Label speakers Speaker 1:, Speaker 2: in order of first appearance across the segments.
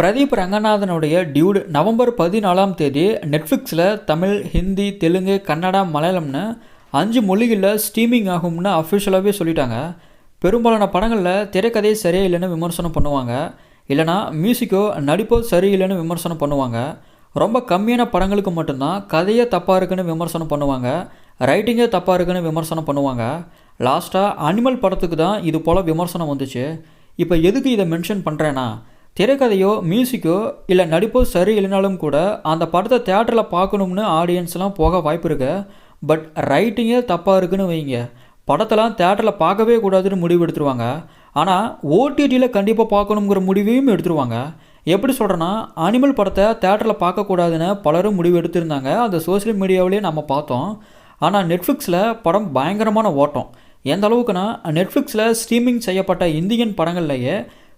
Speaker 1: பிரதீப் ரங்கநாதனுடைய dude November பதினாலாம் தேதி நெட்ஃப்ளிக்ஸில் தமிழ் ஹிந்தி தெலுங்கு கன்னடா மலையாளம்னு அஞ்சு மொழிகளில் ஸ்ட்ரீமிங் ஆகும்னு அஃபிஷியலாகவே சொல்லிட்டாங்க. பெரும்பாலான படங்களில் திரைக்கதை சரியில்லைன்னு விமர்சனம் பண்ணுவாங்க. இல்லைனா மியூசிக்கோ நடிப்போ சரியில்லைன்னு விமர்சனம் பண்ணுவாங்க. ரொம்ப கம்மியான படங்களுக்கு மட்டும்தான் கதையே தப்பாக இருக்குன்னு விமர்சனம் பண்ணுவாங்க. ரைட்டிங்கே தப்பாக இருக்குன்னு விமர்சனம் பண்ணுவாங்க. லாஸ்ட்டாக அனிமல் படத்துக்கு தான் இது போல் விமர்சனம் வந்துச்சு. இப்போ எதுக்கு இதை மென்ஷன் பண்ணுறேன்னா திரைக்கதையோ மியூசிக்கோ இல்லை நடிப்போ சரி இல்லைனாலும் கூட அந்த படத்தை தேட்டரில் பார்க்கணும்னு ஆடியன்ஸ்லாம் போக வாய்ப்பு இருக்கு. பட் ரைட்டிங்கே தப்பாக இருக்குன்னு வைங்க. படத்தெல்லாம் தேட்டரில் பார்க்கவே கூடாதுன்னு முடிவு எடுத்துருவாங்க. ஆனால் ஓடிடியில் கண்டிப்பாக பார்க்கணுங்கிற முடிவையும் எடுத்துருவாங்க. எப்படி சொல்கிறேன்னா அனிமல் படத்தை தேட்டரில் பார்க்கக்கூடாதுன்னு பலரும் முடிவு எடுத்திருந்தாங்க. அந்த சோஷியல் மீடியாவிலேயே நம்ம பார்த்தோம். ஆனால் நெட்ஃப்ளிக்ஸில் படம் பயங்கரமான ஓட்டம். எந்த அளவுக்குன்னா நெட்ஃப்ளிக்ஸில் ஸ்ட்ரீமிங் செய்யப்பட்ட இந்தியன் படங்கள்லேயே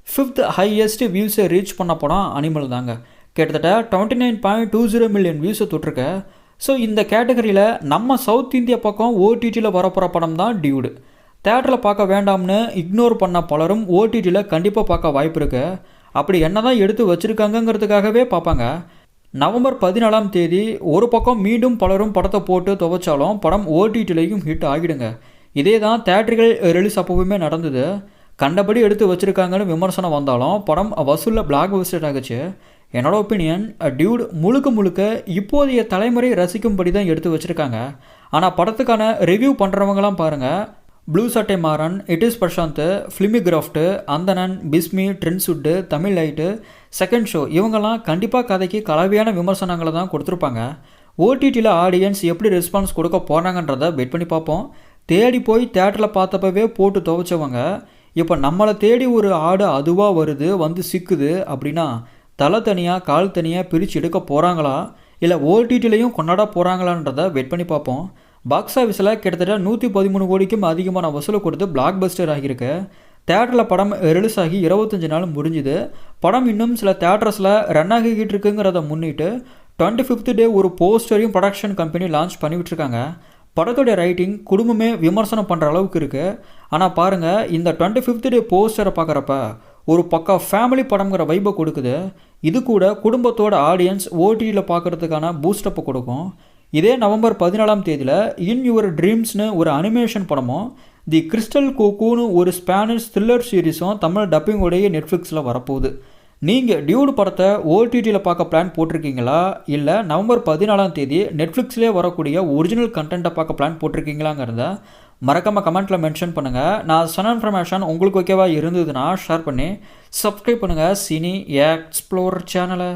Speaker 1: ஃபிஃப்த் ஹையஸ்ட் வியூஸை ரீச் பண்ண படம் அனிமல் தாங்க. கிட்டத்தட்ட twenty nine point two zero million வியூஸை தொட்டிருக்க. ஸோ இந்த கேட்டகரியில் நம்ம சவுத் இந்தியா பக்கம் ஓடிடியில் வரப்போகிற படம் தான் டியூடு தேட்டரில் பார்க்க வேண்டாம்னு இக்னோர் பண்ண பலரும் ஓடிடியில் கண்டிப்பாக பார்க்க வாய்ப்பு இருக்கு. அப்படி என்ன தான் எடுத்து வச்சுருக்காங்கங்கிறதுக்காகவே பார்ப்பாங்க. நவம்பர் பதினாலாம் தேதி ஒரு பக்கம் மீண்டும் பலரும் படத்தை போட்டு துவைச்சாலும் படம் ஓடிடிலையும் ஹிட் ஆகிடுங்க. இதே தான் தேட்டர்கள் ரிலீஸ் அப்போவுமே நடந்தது. கண்டபடி எடுத்து வச்சுருக்காங்கன்னு விமர்சனம் வந்தாலும் படம் வசூலில் பிளாக் பஸ்டர் ஆகுச்சு. என்னோட ஒப்பீனியன் டியூட் முழுக்க முழுக்க இப்போதைய தலைமுறை ரசிக்கும்படி தான் எடுத்து வச்சுருக்காங்க. ஆனால் படத்துக்கான ரிவ்யூ பண்ணுறவங்களாம் பாருங்கள் ப்ளூ சட்டை Maran it is Prashanth Filmicraft Anthanan Bismi ட்ரின்சுட்டு Tamil light second show இவங்கெல்லாம் கண்டிப்பாக கதைக்கு கலவையான விமர்சனங்களை தான் கொடுத்துருப்பாங்க. ஓடிடியில் ஆடியன்ஸ் எப்படி ரெஸ்பான்ஸ் கொடுக்க போகிறாங்கன்றத வெயிட் பண்ணி பார்ப்போம். தேடி போய் தேட்டரில் பார்த்தப்பவே போட்டு துவைச்சவங்க. இப்போ நம்மளை தேடி ஒரு ஆடு அதுவாக வருது வந்து சிக்குது அப்படின்னா தலை தனியாக கால் தனியாக பிரித்து எடுக்க போகிறாங்களா இல்லை ஓடிடிலையும் கொண்டாட போகிறாங்களான்றதை வெயிட் பண்ணி பார்ப்போம். பாக்ஸ் ஆஃபீஸில் கிட்டத்தட்ட நூற்றி பதிமூணு கோடிக்கும் அதிகமான வசூலை கொடுத்து பிளாக் பஸ்டர் ஆகியிருக்கு. தேட்டரில் படம் ரிலீஸ் ஆகி இருபத்தஞ்சி நாள் முடிஞ்சுது. படம் இன்னும் சில தேட்டர்ஸில் ரன் ஆகிக்கிட்டு இருக்குங்கிறத முன்னிட்டு டுவெண்ட்டி ஃபிஃப்த் டே ஒரு போஸ்டரையும் ப்ரொடக்ஷன் கம்பெனி லான்ச் பண்ணிவிட்டுருக்காங்க படத்துடைய ரைட்டிங் குடும்பமே விமர்சனம் பண்ணுற அளவுக்கு இருக்குது ஆனால் பாருங்கள் இந்த டுவெண்ட்டி ஃபிஃப்த் டே போஸ்டரை பார்க்குறப்ப ஒரு பக்கம் ஃபேமிலி படம்ங்கிற வைப்பை கொடுக்குது. இது கூட குடும்பத்தோட ஆடியன்ஸ் ஓடிடியில் பார்க்குறதுக்கான பூஸ்டப்பை கொடுக்கும். இதே நவம்பர் பதினாலாம் தேதியில் இன் யுவர் ட்ரீம்ஸ்னு ஒரு அனிமேஷன் படமும் தி கிறிஸ்டல் கோக்கூன்னு ஒரு ஸ்பானிஷ் த்ரில்லர் சீரிஸும் தமிழ் டப்பிங்கோடைய நெட்ஃப்ளிக்ஸில் வரப்போகுது. நீங்கள் டியூடு படத்தை ஓடிடியில் பார்க்க பிளான் போட்டிருக்கீங்களா? இல்லை நவம்பர் பதினாலாம் தேதி நெட்ஃப்ளிக்ஸ்லேயே வரக்கூடிய ஒரிஜினல் கண்டென்ட்டை பார்க்க பிளான் போட்டிருக்கீங்களாங்கிறத மறக்காமல் கமெண்ட்டில் மென்ஷன் பண்ணுங்கள் நான் சன் இன்ஃபர்மேஷன் உங்களுக்கு ஓகேவா இருந்ததுன்னா ஷேர் பண்ணி சப்ஸ்கிரைப் பண்ணுங்கள் சினி எக்ஸ்ப்ளோர் சேனலை